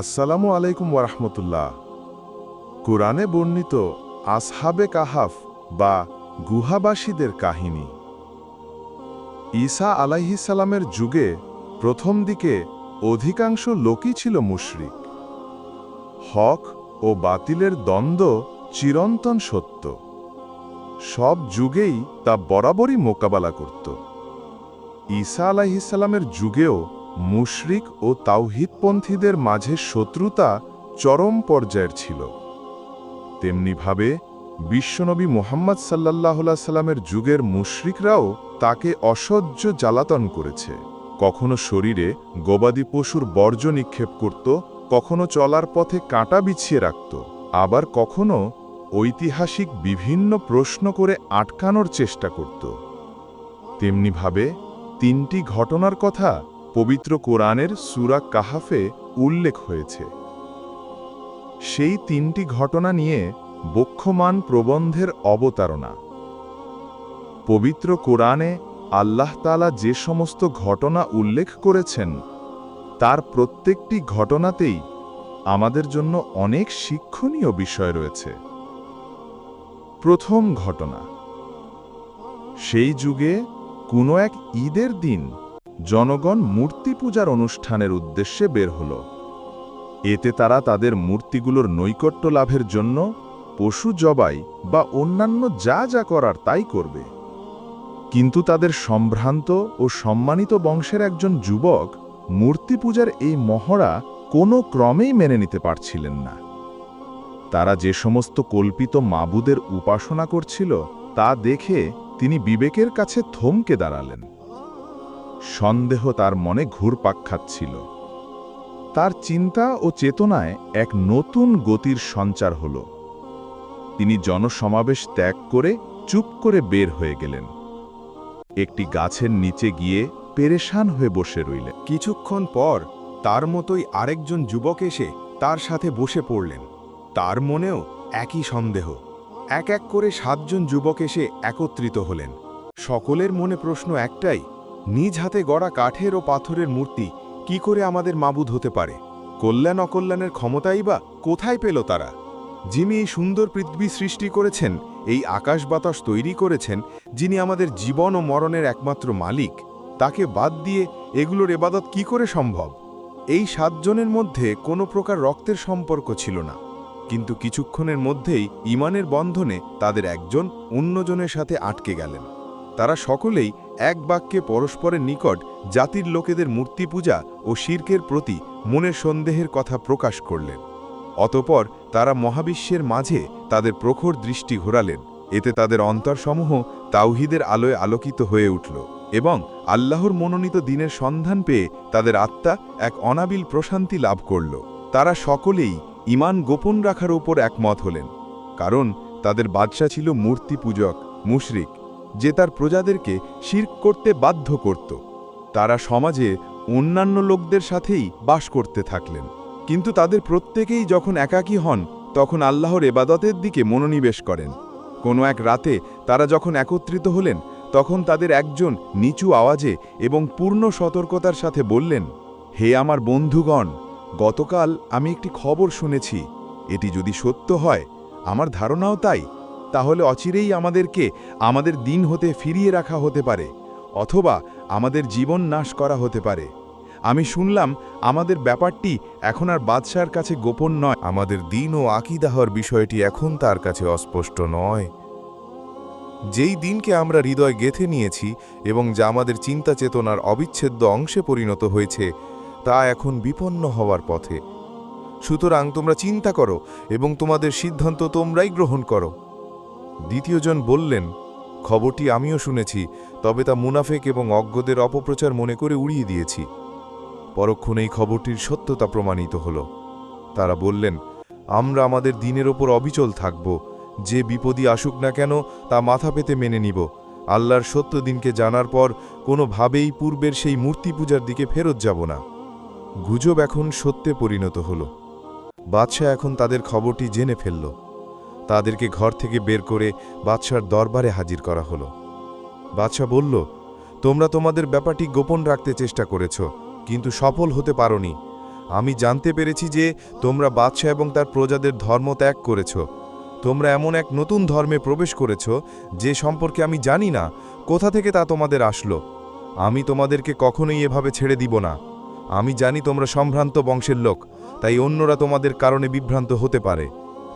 আসসালামু আলাইকুম ওরহমতুল্লাহ কোরআনে বর্ণিত আসহাবে কাহাফ বা গুহাবাসীদের কাহিনী। ঈসা আলাইহিসালামের যুগে প্রথম দিকে অধিকাংশ লোকই ছিল মুশরিক। হক ও বাতিলের দ্বন্দ্ব চিরন্তন সত্য। সব যুগেই তা বরাবরই মোকাবেলা করত। ঈসা আলাইহিসালামের যুগেও মুশরিক ও তাওহিদপন্থীদের মাঝে শত্রুতা চরম পর্যায়ের ছিল। তেমনিভাবে বিশ্বনবী মোহাম্মদ সাল্লাহ সাল্লামের যুগের মুশরিকরাও তাকে অসহ্য জ্বালাতন করেছে। কখনো শরীরে গবাদি পশুর বর্জ্য নিক্ষেপ করত, কখনো চলার পথে কাঁটা বিছিয়ে রাখত, আবার কখনো ঐতিহাসিক বিভিন্ন প্রশ্ন করে আটকানোর চেষ্টা করত। তেমনিভাবে তিনটি ঘটনার কথা পবিত্র কোরআনের সুরা কাহাফে উল্লেখ হয়েছে। সেই তিনটি ঘটনা নিয়ে বক্ষমান প্রবন্ধের অবতারণা। পবিত্র কোরআনে আল্লাহ তালা যে সমস্ত ঘটনা উল্লেখ করেছেন, তার প্রত্যেকটি ঘটনাতেই আমাদের জন্য অনেক শিক্ষণীয় বিষয় রয়েছে। প্রথম ঘটনা, সেই যুগে কোনো এক ঈদের দিন জনগণ মূর্তি পূজার অনুষ্ঠানের উদ্দেশ্যে বের হল। এতে তারা তাদের মূর্তিগুলোর নৈকট্য লাভের জন্য পশু জবাই বা অন্যান্য যা যা করার তাই করবে। কিন্তু তাদের সম্ভ্রান্ত ও সম্মানিত বংশের একজন যুবক মূর্তি পূজার এই মহড়া কোনো ক্রমেই মেনে নিতে পারছিলেন না। তারা যে সমস্ত কল্পিত মাবুদের উপাসনা করছিল তা দেখে তিনি বিবেকের কাছে থমকে দাঁড়ালেন। সন্দেহ তার মনে ঘুরপাক খাচ্ছিল। তার চিন্তা ও চেতনায় এক নতুন গতির সঞ্চার হল। তিনি জনসমাবেশ ত্যাগ করে চুপ করে বের হয়ে গেলেন। একটি গাছের নিচে গিয়ে পেরেশান হয়ে বসে রইলেন। কিছুক্ষণ পর তার মতোই আরেকজন যুবক এসে তার সাথে বসে পড়লেন। তার মনেও একই সন্দেহ। এক এক করে সাতজন যুবক এসে একত্রিত হলেন। সকলের মনে প্রশ্ন একটাই নিজ হাতে গড়া কাঠের ও পাথরের মূর্তি, কি করে আমাদের মাবুদ হতে পারে? কল্যাণ অকল্যাণের ক্ষমতাই বা কোথায় পেল তারা? যিনি এই সুন্দর পৃথিবী সৃষ্টি করেছেন, এই আকাশ বাতাস তৈরি করেছেন, যিনি আমাদের জীবন ও মরণের একমাত্র মালিক, তাকে বাদ দিয়ে এগুলোর এবাদত কি করে সম্ভব? এই সাতজনের মধ্যে কোনো প্রকার রক্তের সম্পর্ক ছিল না। কিন্তু কিছুক্ষণের মধ্যেই ইমানের বন্ধনে তাদের একজন অন্যজনের সাথে আটকে গেলেন। তারা সকলেই এক বাক্যে পরস্পরের নিকট জাতির লোকেদের মূর্তি পূজা ও শির্কের প্রতি মনের সন্দেহের কথা প্রকাশ করলেন। অতপর তারা মহাবিশ্বের মাঝে তাদের প্রখর দৃষ্টি ঘোরালেন। এতে তাদের অন্তরসমূহ তাওহিদের আলোয় আলোকিত হয়ে উঠল এবং আল্লাহর মনোনীত দিনের সন্ধান পেয়ে তাদের আত্মা এক অনাবিল প্রশান্তি লাভ করল। তারা সকলেই ইমান গোপন রাখার ওপর একমত হলেন। কারণ তাদের বাদশা ছিল মূর্তি পূজক, মুশরিক যে তার প্রজাদেরকে শির্ক করতে বাধ্য করত। তারা সমাজে অন্যান্য লোকদের সাথেই বাস করতে থাকলেন। কিন্তু তাদের প্রত্যেকেই যখন একাকী হন, তখন আল্লাহর এবাদতের দিকে মনোনিবেশ করেন। কোনো এক রাতে তারা যখন একত্রিত হলেন, তখন তাদের একজন নিচু আওয়াজে এবং পূর্ণ সতর্কতার সাথে বললেন, হে আমার বন্ধুগণ, গতকাল আমি একটি খবর শুনেছি। এটি যদি সত্য হয়, আমার ধারণাও তাই। তাহলে অচিরেই আমাদেরকে আমাদের দিন হতে ফিরিয়ে রাখা হতে পারে, অথবা আমাদের জীবন নাশ করা হতে পারে। আমি শুনলাম আমাদের ব্যাপারটি এখন আর বাদশার কাছে গোপন নয়। আমাদের দিন ও আকিদাহর বিষয়টি এখন তার কাছে অস্পষ্ট নয়। যেই দিনকে আমরা হৃদয় গেথে নিয়েছি এবং যা আমাদের চিন্তা চেতনার অবিচ্ছেদ্য অংশে পরিণত হয়েছে, তা এখন বিপন্ন হওয়ার পথে। সুতরাং তোমরা চিন্তা করো এবং তোমাদের সিদ্ধান্ত তোমরাই গ্রহণ করো। দ্বিতীয়জন বললেন, খবরটি আমিও শুনেছি, তবে তা মুনাফেক এবং অজ্ঞদের অপপ্রচার মনে করে উড়িয়ে দিয়েছি। পরক্ষণ এই খবরটির সত্যতা প্রমাণিত হল। তারা বললেন, আমরা আমাদের দিনের ওপর অবিচল থাকব। যে বিপদই আসুক না কেন, তা মাথা পেতে মেনে নিব। আল্লাহর সত্য দিনকে জানার পর কোনোভাবেই পূর্বের সেই মূর্তি পূজার দিকে ফেরত যাব না। গুজব এখন সত্যে পরিণত হল। বাদশাহ এখন তাদের খবরটি জেনে ফেলল। তাদেরকে ঘর থেকে বের করে বাদশার দরবারে হাজির করা হলো। বাদশাহ বলল, তোমরা তোমাদের ব্যাপারটি গোপন রাখতে চেষ্টা করেছ, কিন্তু সফল হতে পারোনি। আমি জানতে পেরেছি যে তোমরা বাদশাহ এবং তার প্রজাদের ধর্ম ত্যাগ করেছ। তোমরা এমন এক নতুন ধর্মে প্রবেশ করেছ, যে সম্পর্কে আমি জানি না, কোথা থেকে তা তোমাদের আসলো। আমি তোমাদেরকে কখনোই এভাবে ছেড়ে দিব না। আমি জানি তোমরা সম্ভ্রান্ত বংশের লোক, তাই অন্যরা তোমাদের কারণে বিভ্রান্ত হতে পারে।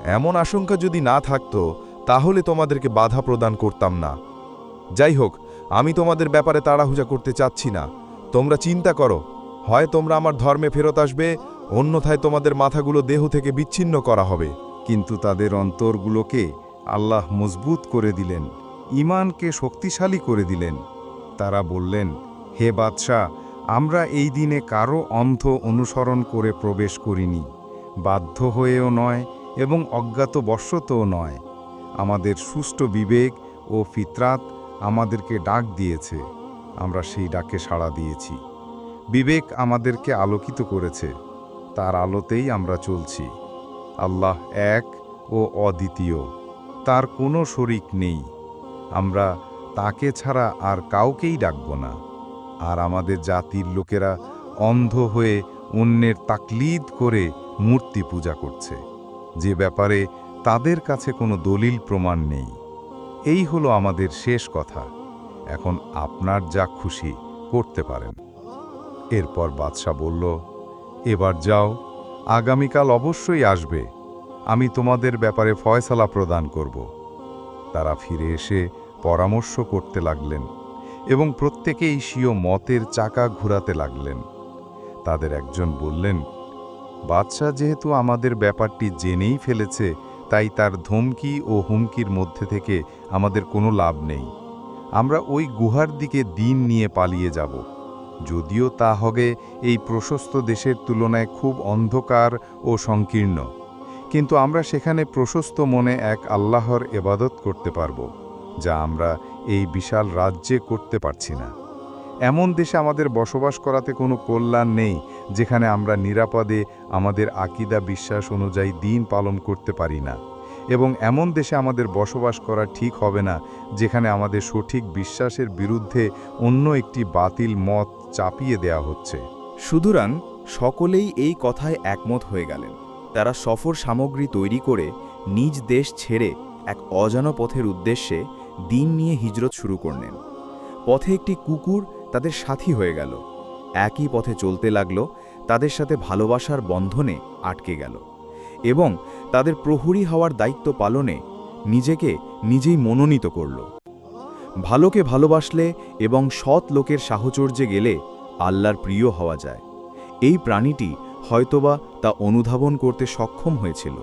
এমন আশঙ্কা যদি না থাকত, তাহলে তোমাদেরকে বাধা প্রদান করতাম না। যাই হোক আমি তোমাদের ব্যাপারে তাড়াহুজা করতে চাচ্ছি না। তোমরা চিন্তা করো, হয় তোমরা আমার ধর্মে ফেরত আসবে, অন্যথায় তোমাদের মাথাগুলো দেহ থেকে বিচ্ছিন্ন করা হবে। কিন্তু তাদের অন্তরগুলোকে আল্লাহ মজবুত করে দিলেন ইমানকে শক্তিশালী করে দিলেন। তারা বললেন, হে বাদশাহ, আমরা এই দিনে কারও অন্ধ অনুসরণ করে প্রবেশ করিনি। বাধ্য হয়েও নয় এবং অজ্ঞাত বশতও নয়, আমাদের সুষ্ঠু বিবেক ও ফিতরাত আমাদেরকে ডাক দিয়েছে, আমরা সেই ডাকে সাড়া দিয়েছি। বিবেক আমাদেরকে আলোকিত করেছে, তার আলোতেই আমরা চলছি। আল্লাহ এক ও অদ্বিতীয়, তার কোনো শরিক নেই। আমরা তাকে ছাড়া আর কাউকেই ডাকব না। আর আমাদের জাতির লোকেরা অন্ধ হয়ে অন্যের তাকলিদ করে মূর্তি পূজা করছে। যে ব্যাপারে তাদের কাছে কোনো দলিল প্রমাণ নেই। এই হলো আমাদের শেষ কথা। এখন আপনার যা খুশি করতে পারেন। এরপর বাদশাহ বলল, এবার যাও, আগামীকাল অবশ্যই আসবে। আমি তোমাদের ব্যাপারে ফয়সালা প্রদান করব। তারা ফিরে এসে পরামর্শ করতে লাগলেন এবং প্রত্যেকেই স্বীয় মতের চাকা ঘুরাতে লাগলেন। তাদের একজন বললেন বাদশাহ যেহেতু আমাদের ব্যাপারটি জেনেই ফেলেছে, তাই তার ধমকি ও হুমকির মধ্যে থেকে আমাদের কোনো লাভ নেই। আমরা ওই গুহার দিকে দিন নিয়ে পালিয়ে যাব। যদিও তা হবে এই প্রশস্ত দেশের তুলনায় খুব অন্ধকার ও সংকীর্ণ। কিন্তু আমরা সেখানে প্রশস্ত মনে এক আল্লাহর এবাদত করতে পারব, যা আমরা এই বিশাল রাজ্যে করতে পারছি না। এমন দেশে আমাদের বসবাস করাতে কোনো কল্যাণ নেই যেখানে আমরা নিরাপদে আমাদের আকিদা বিশ্বাস অনুযায়ী দিন পালন করতে পারি না। এবং এমন দেশে আমাদের বসবাস করা ঠিক হবে না, যেখানে আমাদের সঠিক বিশ্বাসের বিরুদ্ধে অন্য একটি বাতিল মত চাপিয়ে দেয়া হচ্ছে। সুতরাং সকলেই এই কথায় একমত হয়ে গেলেন। তারা সফর সামগ্রী তৈরি করে নিজ দেশ ছেড়ে এক অজানা পথের উদ্দেশ্যে দিন নিয়ে হিজরত শুরু করলেন। পথে একটি কুকুর তাদের সাথী হয়ে গেল। একই পথে চলতে লাগল, তাদের সাথে ভালোবাসার বন্ধনে আটকে গেল এবং তাদের প্রহরী হওয়ার দায়িত্ব পালনে নিজেকে নিজেই মনোনীত করল। ভালোকে ভালোবাসলে এবং সৎ লোকের সাহচর্যে গেলে আল্লাহর প্রিয় হওয়া যায়। এই প্রাণীটি হয়তোবা তা অনুধাবন করতে সক্ষম হয়েছিল।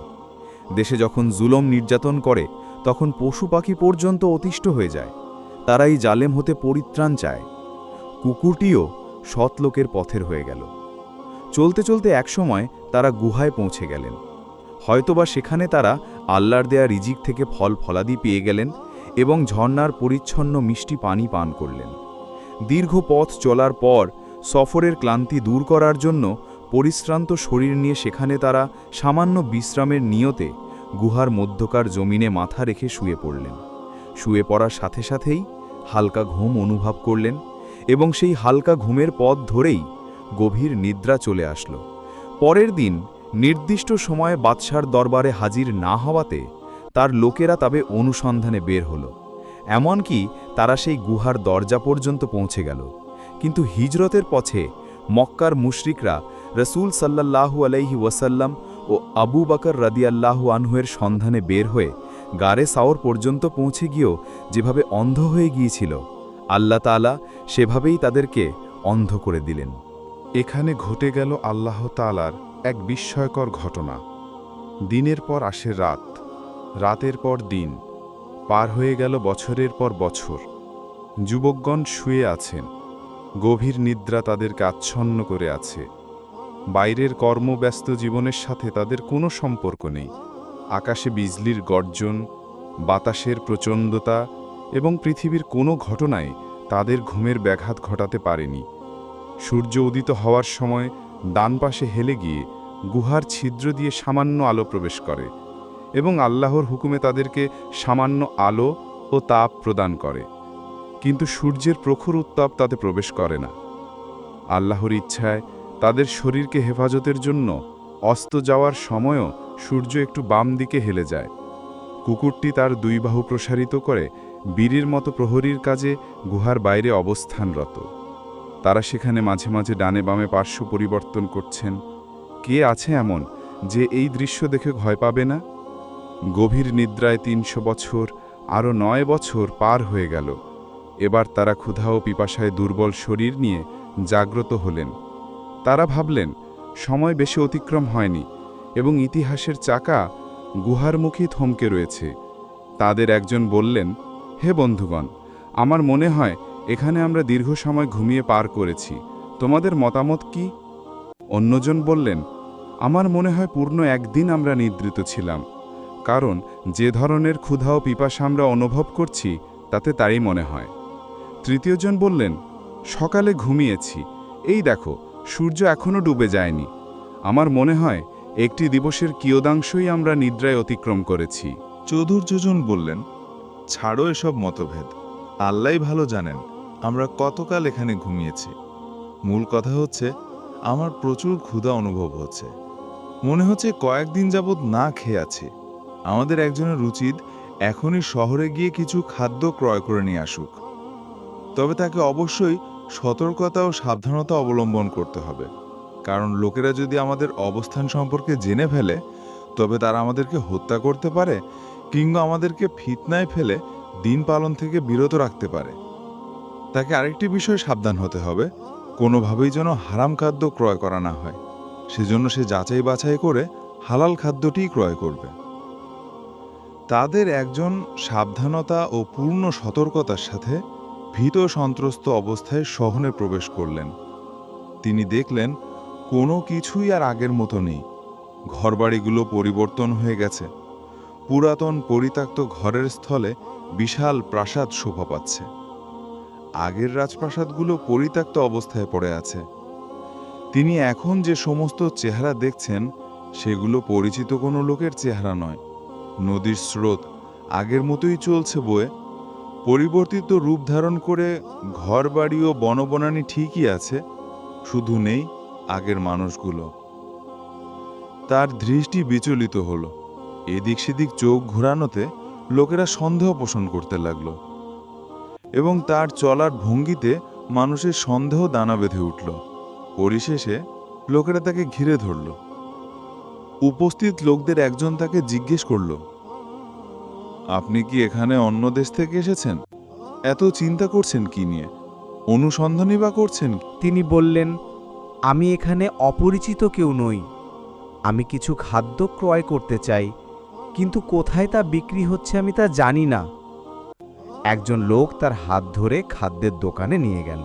দেশে যখন জুলম নির্যাতন করে, তখন পশু পাখি পর্যন্ত অতিষ্ঠ হয়ে যায়। তারা এই জালেম হতে পরিত্রাণ চায়। কুকুরটিও সৎ লোকের পথের হয়ে গেল। চলতে চলতে একসময় তারা গুহায় পৌঁছে গেলেন। হয়তোবা সেখানে তারা আল্লাহর দেয়া রিজিক থেকে ফল ফলাদি পেয়ে গেলেন এবং ঝর্ণার পরিচ্ছন্ন মিষ্টি পানি পান করলেন। দীর্ঘ পথ চলার পর সফরের ক্লান্তি দূর করার জন্য পরিশ্রান্ত শরীর নিয়ে সেখানে তারা সামান্য বিশ্রামের নিয়তে গুহার মধ্যকার জমিনে মাথা রেখে শুয়ে পড়লেন। শুয়ে পড়ার সাথে সাথেই হালকা ঘুম অনুভব করলেন এবং সেই হালকা ঘুমের পথ ধরেই গভীর নিদ্রা চলে আসলো। পরের দিন নির্দিষ্ট সময়ে বাদশার দরবারে হাজির না হওয়াতে তার লোকেরা তবে অনুসন্ধানে বের হল। এমনকি তারা সেই গুহার দরজা পর্যন্ত পৌঁছে গেল। কিন্তু হিজরতের পথে মক্কার মুশরিকরা রসুল সাল্লাল্লাহু আলাইহি ওয়াসাল্লাম ও আবু বাকর রাদিয়াল্লাহু আনহুয়ের সন্ধানে বের হয়ে গারে সাওর পর্যন্ত পৌঁছে গিয়েও যেভাবে অন্ধ হয়ে গিয়েছিল আল্লাহ তাআলা সেভাবেই তাদেরকে অন্ধ করে দিলেন। এখানে ঘটে গেল আল্লাহ তালার এক বিস্ময়কর ঘটনা। দিনের পর আসে রাত। রাতের পর দিন। পার হয়ে গেল বছরের পর বছর। যুবকগণ শুয়ে আছেন। গভীর নিদ্রা তাদেরকে আচ্ছন্ন করে আছে। বাইরের কর্মব্যস্ত জীবনের সাথে তাদের কোনো সম্পর্ক নেই। আকাশে বিজলির গর্জন, বাতাসের প্রচণ্ডতা এবং পৃথিবীর কোনো ঘটনায় তাদের ঘুমের ব্যাঘাত ঘটাতে পারেনি। সূর্য উদিত হওয়ার সময় ডান পাশে হেলে গিয়ে গুহার ছিদ্র দিয়ে সামান্য আলো প্রবেশ করে এবং আল্লাহর হুকুমে তাদেরকে সামান্য আলো ও তাপ প্রদান করে। কিন্তু সূর্যের প্রখর উত্তাপ তাতে প্রবেশ করে না। আল্লাহর ইচ্ছায় তাদের শরীরকে হেফাজতের জন্য অস্ত যাওয়ার সময়ও সূর্য একটু বাম দিকে হেলে যায়। কুকুরটি তার দুই বাহু প্রসারিত করে বীরের মতো প্রহরীর কাজে গুহার বাইরে অবস্থানরত। তারা সেখানে মাঝে মাঝে ডানে বামে পার্শ্ব পরিবর্তন করছেন। কে আছে এমন যে এই দৃশ্য দেখে ভয় পাবে না? গভীর নিদ্রায় তিনশো বছর, আরও নয় বছর পার হয়ে গেল। এবার তারা ক্ষুধা ও পিপাসায় দুর্বল শরীর নিয়ে জাগ্রত হলেন। তারা ভাবলেন, সময় বেশি অতিক্রম হয়নি এবং ইতিহাসের চাকা গুহার মুখেই থমকে রয়েছে। তাদের একজন বললেন হে বন্ধুগণ, আমার মনে হয় এখানে আমরা দীর্ঘ সময় ঘুমিয়ে পার করেছি। তোমাদের মতামত কি? অন্যজন বললেন, আমার মনে হয় পূর্ণ একদিন আমরা নিদ্রিত ছিলাম। কারণ যে ধরনের ক্ষুধা ও পিপাসা আমরা অনুভব করছি, তাতে তাই মনে হয়। তৃতীয়জন বললেন, সকালে ঘুমিয়েছি। এই দেখো, সূর্য এখনও ডুবে যায়নি। আমার মনে হয় একটি দিবসের কিয়দাংশই আমরা নিদ্রায় অতিক্রম করেছি। চতুর্যজন বললেন ছাড়ো এসব মতভেদ। আল্লাহ ভালো জানেন, আমরা কতকাল এখানে ঘুমিয়েছি। মূল কথা হচ্ছে, আমার প্রচুর ক্ষুধা অনুভব হচ্ছে। মনে হচ্ছে কয়েকদিন যাবৎ না খেয়ে আছি। আমাদের একজনের উচিত এখনই শহরে গিয়ে কিছু খাদ্য ক্রয় করে নিয়ে আসুক। তবে তাকে অবশ্যই সতর্কতা ও সাবধানতা অবলম্বন করতে হবে। কারণ লোকেরা যদি আমাদের অবস্থান সম্পর্কে জেনে ফেলে, তবে তারা আমাদেরকে হত্যা করতে পারে কিংবা আমাদেরকে ফিতনায় ফেলে দিন পালন থেকে বিরত রাখতে পারে। তাকে আরেকটি বিষয়ে সাবধান হতে হবে, কোনোভাবেই যেন হারাম খাদ্য ক্রয় করা না হয়। সেজন্য সে যাচাই বাছাই করে হালাল খাদ্যটিই ক্রয় করবে। তাদের একজন সাবধানতা ও পূর্ণ সতর্কতার সাথে ভীত সন্ত্রস্ত অবস্থায় শহরে প্রবেশ করলেন। তিনি দেখলেন, কোনো কিছুই আর আগের মতো নেই। ঘরবাড়িগুলো পরিবর্তন হয়ে গেছে। পুরাতন পরিত্যক্ত ঘরের স্থলে বিশাল প্রাসাদ শোভা পাচ্ছে। আগের রাজপ্রাসাদগুলো পরিত্যক্ত অবস্থায় পড়ে আছে। তিনি এখন যে সমস্ত চেহারা দেখছেন, সেগুলো পরিচিত কোনো লোকের চেহারা নয়। নদীর স্রোত আগের মতোই চলছে বয়ে। পরিবর্তিত রূপ ধারণ করে ঘরবাড়ি ও বনবনানি ঠিকই আছে, শুধু নেই আগের মানুষগুলো। তার দৃষ্টি বিচলিত হলো। এদিক সেদিক চোখ ঘোরানোতে লোকেরা সন্দেহ পোষণ করতে লাগল এবং তার চলার ভঙ্গিতে মানুষের সন্দেহ দানা বেঁধে উঠল। পরিশেষে লোকেরা তাকে ঘিরে ধরল। উপস্থিত লোকদের একজন তাকে জিজ্ঞেস করল, আপনি কি এখানে অন্য দেশ থেকে এসেছেন? এত চিন্তা করছেন কি নিয়ে? অনুসন্ধানই বা করছেন? তিনি বললেন, আমি এখানে অপরিচিত কেউ নই। আমি কিছু খাদ্য ক্রয় করতে চাই। কিন্তু কোথায় তা বিক্রি হচ্ছে আমি তা জানি না। একজন লোক তার হাত ধরে খাদ্যের দোকানে নিয়ে গেল।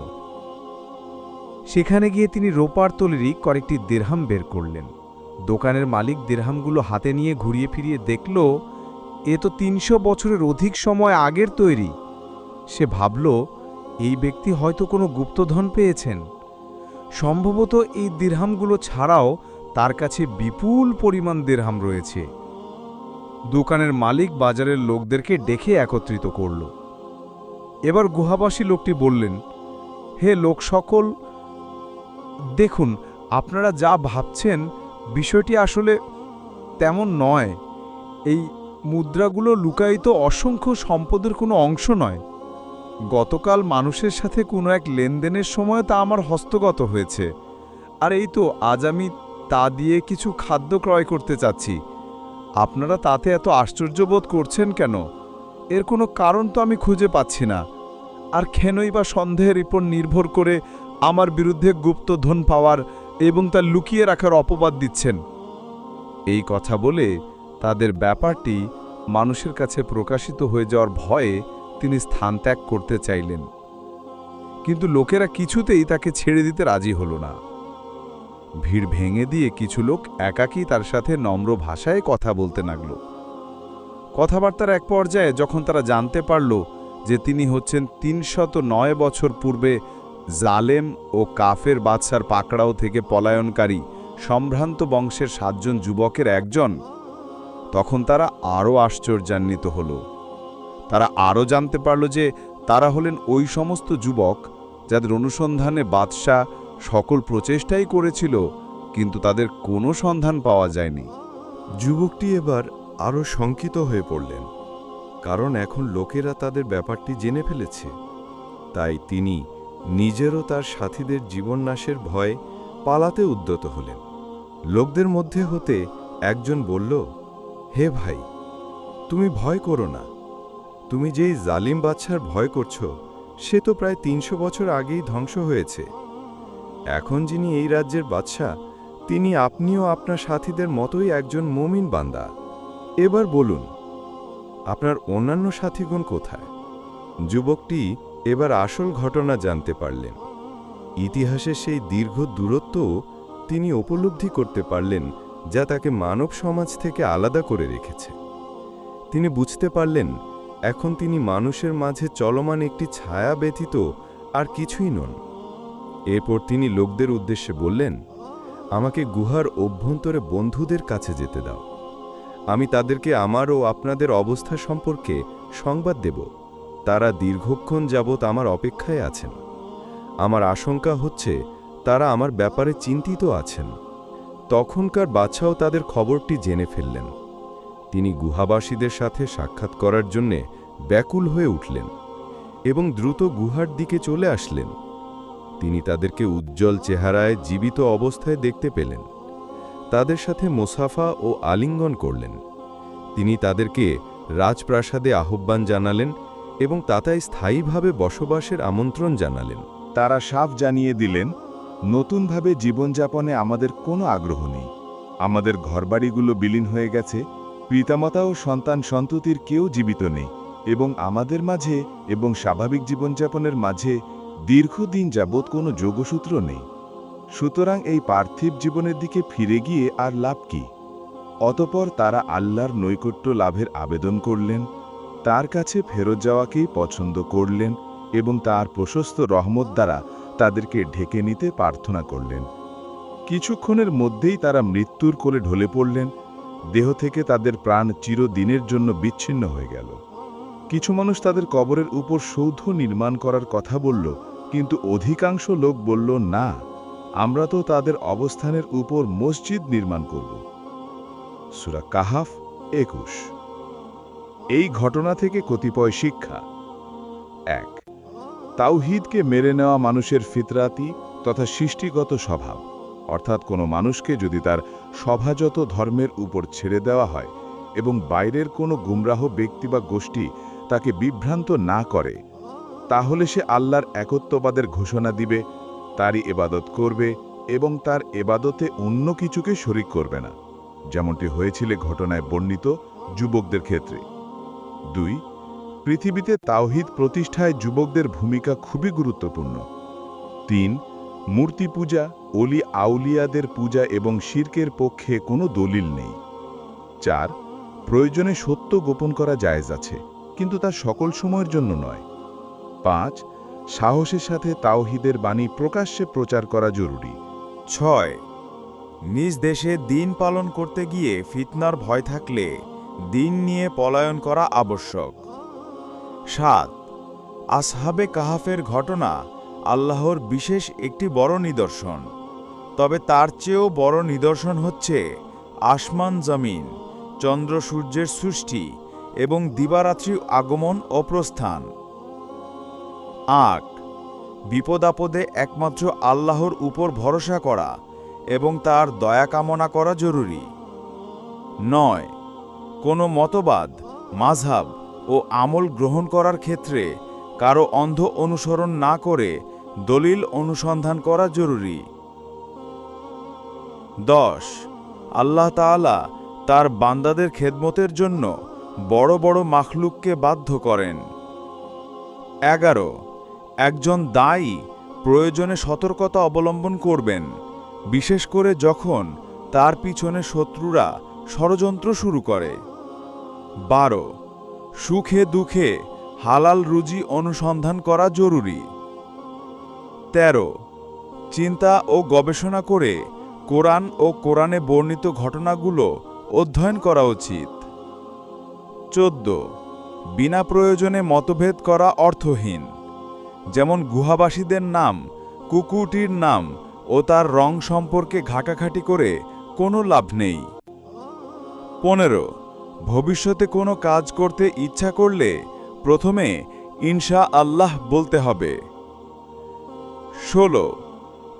সেখানে গিয়ে তিনি রোপার তৈরি কয়েকটি দেরহাম বের করলেন। দোকানের মালিক দেরহামগুলো হাতে নিয়ে ঘুরিয়ে ফিরিয়ে দেখল, এ তো তিনশো বছরের অধিক সময় আগের তৈরি। সে ভাবল, এই ব্যক্তি হয়তো কোনো গুপ্তধন পেয়েছেন। সম্ভবত এই দিরহামগুলো ছাড়াও তার কাছে বিপুল পরিমাণ দেরহাম রয়েছে। দোকানের মালিক বাজারের লোকদেরকে ডেকে একত্রিত করল। এবার গুহাবাসী লোকটি বললেন, হে লোক সকল, দেখুন, আপনারা যা ভাবছেন, বিষয়টি আসলে তেমন নয়। এই মুদ্রাগুলো লুকায়িত অসংখ্য সম্পদের কোনো অংশ নয়। গতকাল মানুষের সাথে কোনো এক লেনদেনের সময় তা আমার হস্তগত হয়েছে। আর এই তো, আজ আমি তা দিয়ে কিছু খাদ্য ক্রয় করতে চাচ্ছি। আপনারা তাতে এত আশ্চর্য বোধ করছেন কেন? এর কোনো কারণ তো আমি খুঁজে পাচ্ছি না। আর কেনই বা সন্দেহের উপর নির্ভর করে আমার বিরুদ্ধে গুপ্তধন পাওয়ার এবং তা লুকিয়ে রাখার অপবাদ দিচ্ছেন। এই কথা বলে তাদের ব্যাপারটি মানুষের কাছে প্রকাশিত হয়ে যাওয়ার ভয়ে তিনি স্থান ত্যাগ করতে চাইলেন। কিন্তু লোকেরা কিছুতেই তাকে ছেড়ে দিতে রাজি হল না। ভিড় ভেঙে দিয়ে কিছু লোক একাকী তার সাথে নম্র ভাষায় কথা বলতে লাগল। কথাবার্তার এক পর্যায়ে যখন তারা জানতে পারল যে তিনি হচ্ছেন তিনশত নয় বছর পূর্বে জালেম ও কাফের বাদশার পাকড়াও থেকে পলায়নকারী সম্ভ্রান্ত বংশের সাতজন যুবকের একজন, তখন তারা আরও আশ্চর্যান্বিত হলো। তারা আরও জানতে পারল যে তারা হলেন ওই সমস্ত যুবক যাদের অনুসন্ধানে বাদশাহ সকল প্রচেষ্টাই করেছিল, কিন্তু তাদের কোনো সন্ধান পাওয়া যায়নি। যুবকটি এবার আরও শঙ্কিত হয়ে পড়লেন, কারণ এখন লোকেরা তাদের ব্যাপারটি জেনে ফেলেছে। তাই তিনি নিজেরও তার সাথীদের জীবননাশের ভয়ে পালাতে উদ্যত হলেন। লোকদের মধ্যে হতে একজন বলল, হে ভাই, তুমি ভয় করো না। তুমি যেই জালিম বাচ্চার ভয় করছ, সে তো প্রায় তিনশো বছর আগেই ধ্বংস হয়েছে। এখন যিনি এই রাজ্যের বাদশা তিনি আপনিও আপনার সাথীদের মতোই একজন মমিন বান্দা। এবার বলুন, আপনার অন্যান্য সাথীগণ কোথায়? যুবকটি এবার আসল ঘটনা জানতে পারলেন। ইতিহাসের সেই দীর্ঘ দূরত্বও তিনি উপলব্ধি করতে পারলেন, যা তাকে মানব সমাজ থেকে আলাদা করে রেখেছে। তিনি বুঝতে পারলেন, এখন তিনি মানুষের মাঝে চলমান একটি ছায়া ব্যতীত আর কিছুই নন। এরপর তিনি লোকদের উদ্দেশ্যে বললেন, আমাকে গুহার অভ্যন্তরে বন্ধুদের কাছে যেতে দাও। আমি তাদেরকে আমার ও আপনাদের অবস্থা সম্পর্কে সংবাদ দেব। তারা দীর্ঘক্ষণ যাবৎ আমার অপেক্ষায় আছেন। আমার আশঙ্কা হচ্ছে তারা আমার ব্যাপারে চিন্তিত আছেন। তখনকার বাচ্চাও তাদের খবরটি জেনে ফেললেন। তিনি গুহাবাসীদের সাথে সাক্ষাৎ করার জন্যে ব্যাকুল হয়ে উঠলেন এবং দ্রুত গুহার দিকে চলে আসলেন। তিনি তাদেরকে উজ্জ্বল চেহারায় জীবিত অবস্থায় দেখতে পেলেন। তাদের সাথে মোসাফা ও আলিঙ্গন করলেন। তিনি তাদেরকে রাজপ্রাসাদে আহ্বান জানালেন এবং তাতায় স্থায়ীভাবে বসবাসের আমন্ত্রণ জানালেন। তারা সাফ জানিয়ে দিলেন, নতুনভাবে জীবনযাপনে আমাদের কোনো আগ্রহ নেই। আমাদের ঘরবাড়িগুলো বিলীন হয়ে গেছে, পিতামাতা ও সন্তান সন্ততির কেউ জীবিত নেই এবং আমাদের মাঝে এবং স্বাভাবিক জীবনযাপনের মাঝে দীর্ঘদিন যাবৎ কোনো যোগসূত্র নেই। সুতরাং এই পার্থিব জীবনের দিকে ফিরে গিয়ে আর লাভ কি? অতপর তারা আল্লাহর নৈকট্য লাভের আবেদন করলেন, তার কাছে ফেরত যাওয়াকেই পছন্দ করলেন এবং তার প্রশস্ত রহমত দ্বারা তাদেরকে ঢেকে নিতে প্রার্থনা করলেন। কিছুক্ষণের মধ্যেই তারা মৃত্যুর কোলে ঢলে পড়লেন, দেহ থেকে তাদের প্রাণ চিরদিনের জন্য বিচ্ছিন্ন হয়ে গেল। কিছু মানুষ তাদের কবরের উপর সৌধ নির্মাণ করার কথা বলল কিন্তু অধিকাংশ লোক বলল, না, আমরা তো তাদের অবস্থানের উপর মসজিদ নির্মাণ করব। সুরা কাহাফ একুশ। এই ঘটনা থেকে কতিপয় শিক্ষা। এক, তাওহিদকে মেরে নেওয়া মানুষের ফিতরাতি তথা সৃষ্টিগত স্বভাব। অর্থাৎ কোনো মানুষকে যদি তার সভাজত ধর্মের উপর ছেড়ে দেওয়া হয় এবং বাইরের কোনো গুমরাহ ব্যক্তি বা গোষ্ঠী তাকে বিভ্রান্ত না করে তাহলে সে আল্লাহর একত্ববাদের ঘোষণা দিবে, তারই এবাদত করবে এবং তার এবাদতে অন্য কিছুকে শরিক করবে না। যেমনটি হয়েছিল ঘটনায় বর্ণিত যুবকদের ক্ষেত্রে। দুই, পৃথিবীতে তাওহিদ প্রতিষ্ঠায় যুবকদের ভূমিকা খুবই গুরুত্বপূর্ণ। তিন, মূর্তি পূজা অলি আউলিয়াদের পূজা এবং শির্কের পক্ষে কোনো দলিল নেই। চার, প্রয়োজনে সত্য গোপন করা জায়েজ আছে, কিন্তু তা সকল সময়ের জন্য নয়। পাঁচ, সাহসের সাথে তাওহিদের বাণী প্রকাশ্যে প্রচার করা জরুরি। ছয়, নিজ দেশে দিন পালন করতে গিয়ে ফিতনার ভয় থাকলে দিন নিয়ে পলায়ন করা আবশ্যক। সাত, আসহাবে কাহাফের ঘটনা আল্লাহর বিশেষ একটি বড় নিদর্শন। তবে তার চেয়েও বড় নিদর্শন হচ্ছে আসমান জমিন, চন্দ্র সূর্যের সৃষ্টি এবং দিবারাত্রি আগমন ও প্রস্থান। আট বিপদ আপদে একমাত্র আল্লাহর উপর ভরসা করা এবং তার দয়া কামনা করা জরুরি। নয়, কোনো মতবাদ, মাঝহাব ও আমল গ্রহণ করার ক্ষেত্রে কারও অন্ধ অনুসরণ না করে দলিল অনুসন্ধান করা জরুরি। দশ, আল্লাহ তাআলা তার বান্দাদের খেদমতের জন্য বড় বড় মাখলুককে বাধ্য করেন। এগারো একজন দায়ী প্রয়োজনে সতর্কতা অবলম্বন করবেন, বিশেষ করে যখন তার পিছনে শত্রুরা ষড়যন্ত্র শুরু করে। বারো, সুখে দুঃখে হালাল রুজি অনুসন্ধান করা জরুরি। তেরো, চিন্তা ও গবেষণা করে কোরআন ও কোরআনে বর্ণিত ঘটনাগুলো অধ্যয়ন করা উচিত। চোদ্দ, বিনা প্রয়োজনে মতভেদ করা অর্থহীন। যেমন গুহাবাসীদের নাম কুকুটির নাম ও তার রং সম্পর্কে ঘাটাঘাটি করে কোনো লাভ নেই। পনেরো, ভবিষ্যতে কোনো কাজ করতে ইচ্ছা করলে প্রথমে ইনশা আল্লাহ বলতে হবে। ষোলো,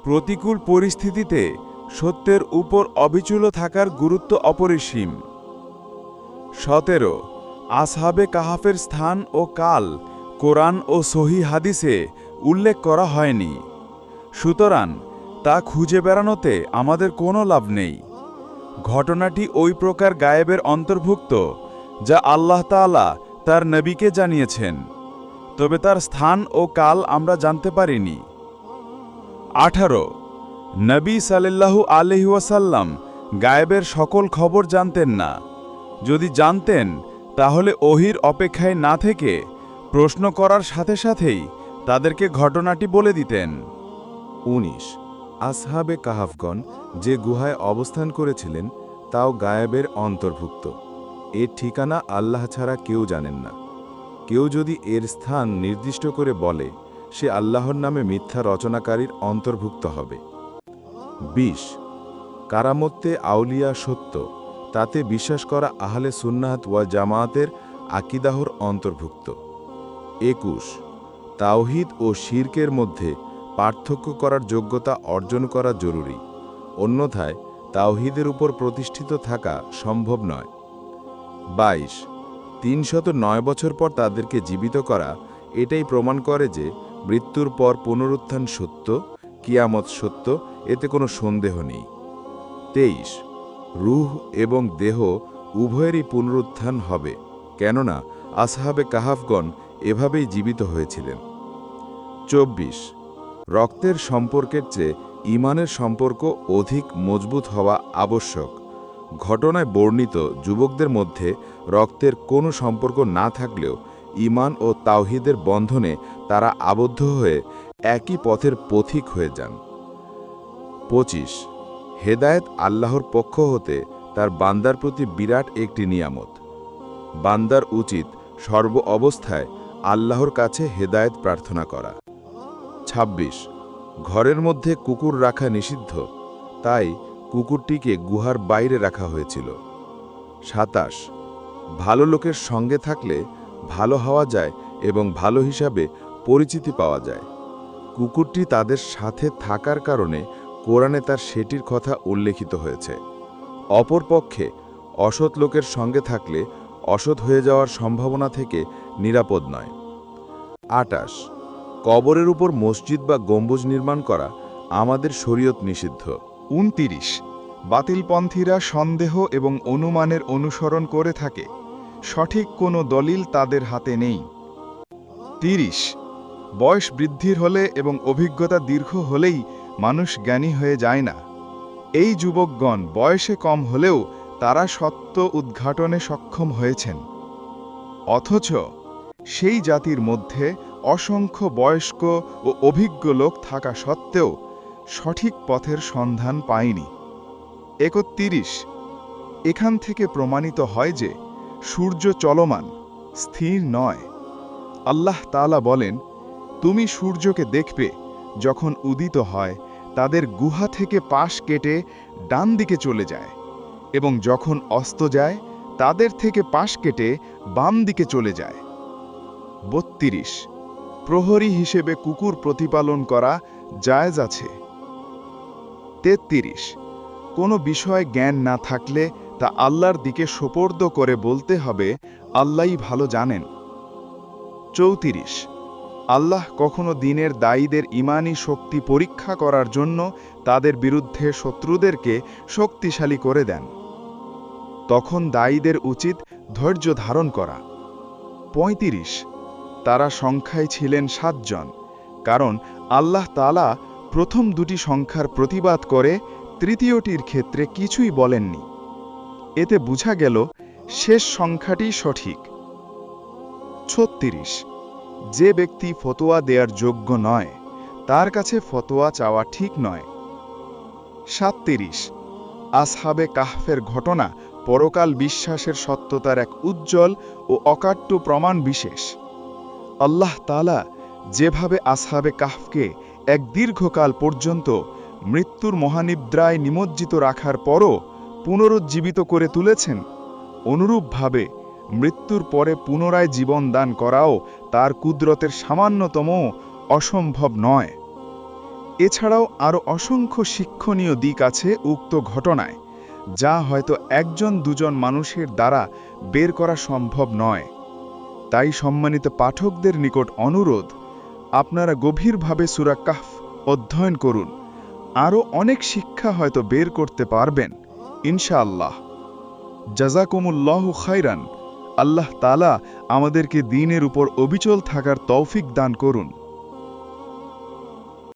প্রতিকূল পরিস্থিতিতে সত্যের উপর অবিচল থাকার গুরুত্ব অপরিসীম। সতেরো, আসহাবে কাহাফের স্থান ও কাল কোরআন ও সহি হাদিসে উল্লেখ করা হয়নি। সুতরাং তা খুঁজে বেড়ানোতে আমাদের কোনো লাভ নেই। ঘটনাটি ওই প্রকার গায়েবের অন্তর্ভুক্ত যা আল্লাহ তাআলা তার নবীকে জানিয়েছেন। তবে তার স্থান ও কাল আমরা জানতে পারিনি। আঠারো। নবী সাল্লাল্লাহু আলহিউসাল্লাম গায়েবের সকল খবর জানতেন না। যদি জানতেন, তাহলে ওহির অপেক্ষায় না থেকে প্রশ্ন করার সাথে সাথেই তাদেরকে ঘটনাটি বলে দিতেন। উনিশ। আসহাবে কাহাফগণ যে গুহায় অবস্থান করেছিলেন, তাও গায়েবের অন্তর্ভুক্ত। এর ঠিকানা আল্লাহ ছাড়া কেউ জানেন না। কেউ যদি এর স্থান নির্দিষ্ট করে বলে, সে আল্লাহর নামে মিথ্যা রচনাকারীর অন্তর্ভুক্ত হবে। বিশ। কারামত্তে আউলিয়া সত্য, তাতে বিশ্বাস করা আহলে সুন্নাহাত ওয়া জামায়াতের আকিদাহর অন্তর্ভুক্ত। একুশ। তাওহিদ ও শির্কের মধ্যে পার্থক্য করার যোগ্যতা অর্জন করা জরুরি। অন্যথায়, তাওহিদের উপর প্রতিষ্ঠিত থাকা সম্ভব নয়। বাইশ। তিনশত নয় বছর পর তাদেরকে জীবিত করা, এটাই প্রমাণ করে যে মৃত্যুর পর পুনরুত্থান সত্য, কিয়ামত সত্য, এতে কোনো সন্দেহ নেই। তেইশ। রুহ এবং দেহ উভয়েরই পুনরুত্থান হবে, কেননা আসহাবে কাহাফগণ এভাবেই জীবিত হয়েছিলেন। চব্বিশ, রক্তের সম্পর্কের চেয়ে ইমানের সম্পর্ক অধিক মজবুত হওয়া আবশ্যক। ঘটনায় বর্ণিত যুবকদের মধ্যে রক্তের কোনো সম্পর্ক না থাকলেও ইমান ও তাওহিদের বন্ধনে তারা আবদ্ধ হয়ে একই পথের পথিক হয়ে যান। পঁচিশ, হেদায়েত আল্লাহর পক্ষ হতে তার বান্দার প্রতি বিরাট একটি নিয়ামত। বান্দার উচিত সর্ব অবস্থায় আল্লাহর কাছে হেদায়েত প্রার্থনা করা। ২৬ ঘরের মধ্যে কুকুর রাখা নিষিদ্ধ, তাই কুকুরটিকে গুহার বাইরে রাখা হয়েছিল। সাতাশ, ভালো লোকের সঙ্গে থাকলে ভালো হওয়া যায় এবং ভালো হিসাবে পরিচিতি পাওয়া যায়। কুকুরটি তাদের সাথে থাকার কারণে কোরআনে তার সেটির কথা উল্লেখিত হয়েছে। অপরপক্ষে, অসৎ লোকের সঙ্গে থাকলে অসৎ হয়ে যাওয়ার সম্ভাবনা থেকে নিরাপদ নয়। আটাশ, কবরের উপর মসজিদ বা গম্বুজ নির্মাণ করা আমাদের শরীয়ত নিষিদ্ধ। উনতিরিশ, বাতিলপন্থীরা সন্দেহ এবং অনুমানের অনুসরণ করে থাকে। সঠিক কোনো দলিল তাদের হাতে নেই। তিরিশ, বয়স বৃদ্ধির হলে এবং অভিজ্ঞতা দীর্ঘ হলেই মানুষ জ্ঞানী হয়ে যায় না। এই যুবকগণ বয়সে কম হলেও তারা সত্য উদ্ঘাটনে সক্ষম হয়েছেন। অথচ সেই জাতির মধ্যে অসংখ্য বয়স্ক ও অভিজ্ঞ লোক থাকা সত্ত্বেও সঠিক পথের সন্ধান পায়নি। একত্রিশ। এখান থেকে প্রমাণিত হয় যে সূর্য চলমান, স্থির নয়। আল্লাহ তাআলা বলেন, তুমি সূর্যকে দেখবে, যখন উদিত হয়, তাদের গুহা থেকে পাশ কেটে ডান দিকে চলে যায় এবং যখন অস্ত যায়, তাদের থেকে পাশ কেটে বাম দিকে চলে যায়। বত্রিশ। প্রহরী হিসেবে কুকুর প্রতিপালন করা জায়েজ আছে। তেত্রিশ। কোনো বিষয়ে জ্ঞান না থাকলে তা আল্লাহর দিকে সোপর্দ করে বলতে হবে, আল্লাহই ভালো জানেন। চৌত্রিশ। আল্লাহ কখনো দিনের দায়ীদের ইমানি শক্তি পরীক্ষা করার জন্য তাদের বিরুদ্ধে শত্রুদেরকে শক্তিশালী করে দেন। তখন দায়ীদের উচিত ধৈর্য ধারণ করা। পঁয়ত্রিশ। তারা সংখ্যায় ছিলেন সাতজন, কারণ আল্লাহ তালা প্রথম দুটি সংখ্যার প্রতিবাদ করে তৃতীয়টির ক্ষেত্রে কিছুই বলেননি। এতে বোঝা গেল শেষ সংখ্যাটি সঠিক। ছত্রিশ, যে ব্যক্তি ফতোয়া দেওয়ার যোগ্য নয়, তার কাছে ফতোয়া চাওয়া ঠিক নয়। সাতত্রিশ, আসহাবে কাহফের ঘটনা পরকাল বিশ্বাসের সত্যতার এক উজ্জ্বল ও অকাট্য প্রমাণ বিশেষ। আল্লাহ তালা যেভাবে আসহাবে কাহফকে এক দীর্ঘকাল পর্যন্ত মৃত্যুর মহানিদ্রায় নিমজ্জিত রাখার পরও পুনরুজ্জীবিত করে তুলেছেন, অনুরূপভাবে মৃত্যুর পরে পুনরায় জীবন দান করাও তার কুদরতের সামান্যতম অসম্ভব নয়। এছাড়াও আরও অসংখ্য শিক্ষণীয় দিক আছে উক্ত ঘটনায়, যা হয়তো একজন দুজন মানুষের দ্বারা বের করা সম্ভব নয়। তাই সম্মানিত পাঠকদের নিকট অনুরোধ, আপনারা গভীরভাবে সুরা কাহফ অধ্যয়ন করুন। আরও অনেক শিক্ষা হয়তো বের করতে পারবেন, ইনশাআল্লাহ। জাজাকুমুল্লাহ খাইরান আল্লাহ তালা আমাদেরকে দিনের উপর অবিচল থাকার তৌফিক দান করুন।